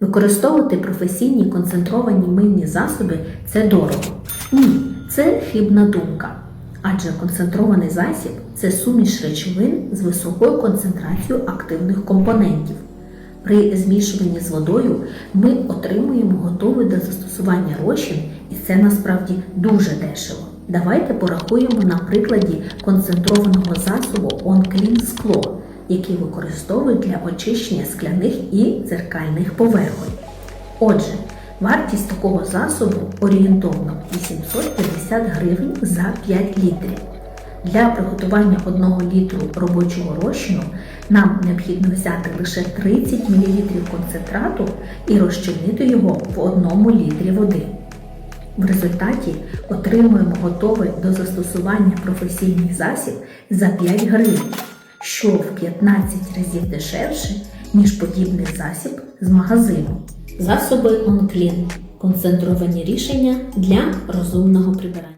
Використовувати професійні концентровані мийні засоби це дорого. Ні, це хибна думка. Адже концентрований засіб це суміш речовин з високою концентрацією активних компонентів. При змішуванні з водою ми отримуємо готовий до застосування розчин, і це насправді дуже дешево. Давайте порахуємо на прикладі концентрованого засобу OnClean скло, який використовують для очищення скляних і дзеркальних поверхонь. Отже, вартість такого засобу орієнтовно 850 гривень за 5 літрів. Для приготування 1 літру робочого розчину нам необхідно взяти лише 30 мл концентрату і розчинити його в 1 літрі води. В результаті отримуємо готовий до застосування професійний засіб за 5 гривень, що в 15 разів дешевше, ніж подібний засіб з магазину. Засоби онклін – концентровані рішення для розумного прибирання.